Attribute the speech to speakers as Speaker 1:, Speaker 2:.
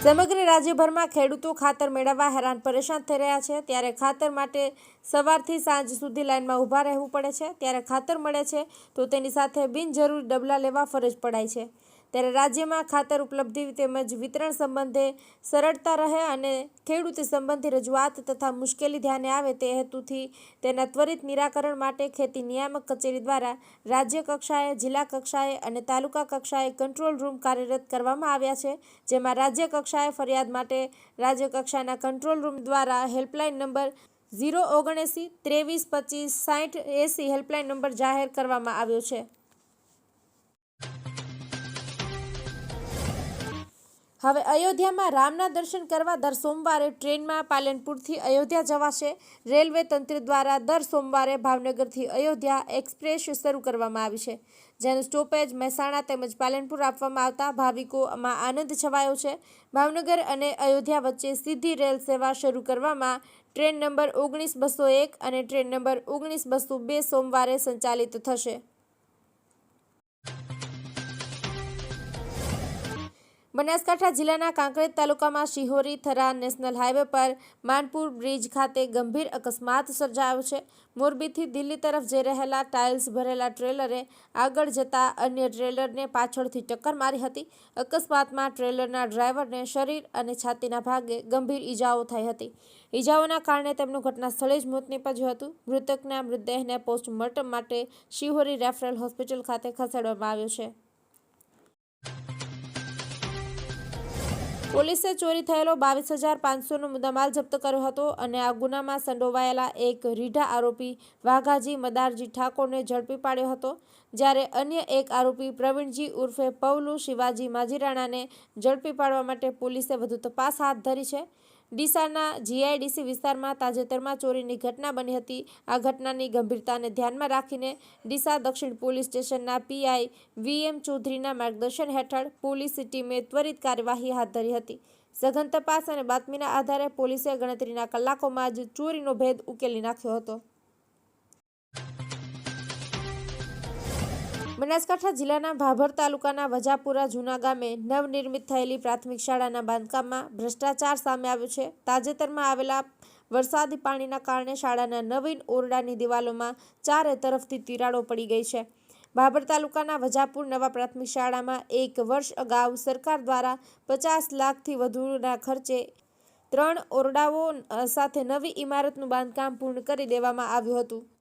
Speaker 1: સમગ્ર રાજ્યભરમાં ખેડૂતો ખાતર મેળવવા હેરાન પરેશાન થઈ રહ્યા છે. ત્યારે ખાતર માટે સવારથી સાંજ સુધી લાઇનમાં ઊભા રહેવું પડે છે. ત્યારે ખાતર મળે છે તો તેની સાથે બિનજરૂરી ડબલા લેવા ફરજ પડાય છે. ત્યારે રાજ્યમાં ખાતર ઉપલબ્ધિ તેમજ વિતરણ સંબંધે સરળતા રહે અને ખેડૂત સંબંધી રજૂઆત તથા મુશ્કેલી ધ્યાને આવે તે હેતુથી તેના ત્વરિત નિરાકરણ માટે ખેતી નિયામક કચેરી દ્વારા રાજ્ય કક્ષાએ, જિલ્લા કક્ષાએ અને તાલુકા કક્ષાએ કંટ્રોલ રૂમ કાર્યરત કરવામાં આવ્યા છે, જેમાં રાજ્ય કક્ષાએ ફરિયાદ માટે રાજ્ય કક્ષાના કંટ્રોલ રૂમ દ્વારા હેલ્પલાઇન નંબર ઝીરો ઓગણએંસી ત્રેવીસ પચીસ સાઠ એંસી હેલ્પલાઇન નંબર જાહેર કરવામાં આવ્યો છે. હવે અયોધ્યામાં રામના દર્શન કરવા દર સોમવારે ટ્રેનમાં પાલનપુરથી અયોધ્યા જવાશે. રેલવે તંત્ર દ્વારા દર સોમવારે ભાવનગરથી અયોધ્યા એક્સપ્રેસ શરૂ કરવામાં આવી છે. જેનું સ્ટોપેજ મહેસાણા તેમજ પાલનપુર આપવામાં આવતા ભાવિકોમાં આનંદ છવાયો છે. ભાવનગર અને અયોધ્યા વચ્ચે સીધી રેલ સેવા શરૂ કરવામાં ટ્રેન નંબર ઓગણીસ બસો એક અને ટ્રેન નંબર ઓગણીસ બસો બે સોમવારે સંચાલિત થશે. બનાસકાંઠા જિલ્લાના કાંકરેજ તાલુકામાં શિહોરી થરા નેશનલ હાઈવે પર માનપુર બ્રિજ ખાતે ગંભીર અકસ્માત સર્જાયો છે. મોરબીથી દિલ્હી તરફ જઈ રહેલા ટાઇલ્સ ભરેલા ટ્રેલરે આગળ જતા અન્ય ટ્રેલરને પાછળથી ટક્કર મારી હતી. અકસ્માતમાં ટ્રેલરના ડ્રાઈવરને શરીર અને છાતીના ભાગે ગંભીર ઈજાઓ થઈ હતી. ઈજાઓના કારણે તેમનું ઘટના સ્થળે જ મોત નીપજ્યું હતું. મૃતકના મૃતદેહને પોસ્ટમોર્ટમ માટે શિહોરી રેફરલ હોસ્પિટલ ખાતે ખસેડવામાં આવ્યો છે. પોલીસે ચોરી થયેલો બાવીસ હજાર પાંચસોનો મુદ્દામાલ જપ્ત કર્યો હતો અને આ ગુનામાં સંડોવાયેલા એક રીઢા આરોપી વાઘાજી મદારજી ઠાકોરને ઝડપી પાડ્યો હતો, જ્યારે અન્ય એક આરોપી પ્રવીણજી ઉર્ફે પવલુ શિવાજી માજીરાણાને ઝડપી પાડવા માટે પોલીસે વધુ તપાસ હાથ ધરી છે. ડીસાના જીઆઈડીસી વિસ્તારમાં તાજેતરમાં ચોરીની ઘટના બની હતી. આ ઘટનાની ગંભીરતાને ધ્યાનમાં રાખીને ડીસા દક્ષિણ પોલીસ સ્ટેશનના પીઆઈ વીએમ ચૌધરીના માર્ગદર્શન હેઠળ પોલીસ ટીમે ત્વરિત કાર્યવાહી હાથ ધરી હતી. સઘન તપાસ અને બાતમીના આધારે પોલીસે ગણતરીના કલાકોમાં જ ચોરીનો ભેદ ઉકેલી નાખ્યો હતો. બનાસકાંઠા જિલ્લાના ભાભર તાલુકાના વજાપુરા જૂના ગામે નવનિર્મિત થયેલી પ્રાથમિક શાળાના બાંધકામમાં ભ્રષ્ટાચાર સામે આવ્યો છે. તાજેતરમાં આવેલા વરસાદી પાણીના કારણે શાળાના નવીન ઓરડાની દિવાલોમાં ચારે તરફથી તિરાડો પડી ગઈ છે. ભાભર તાલુકાના વજાપુર નવા પ્રાથમિક શાળામાં એક વર્ષ અગાઉ સરકાર દ્વારા પચાસ લાખથી વધુના ખર્ચે ત્રણ ઓરડાઓ સાથે નવી ઇમારતનું બાંધકામ પૂર્ણ કરી દેવામાં આવ્યું હતું.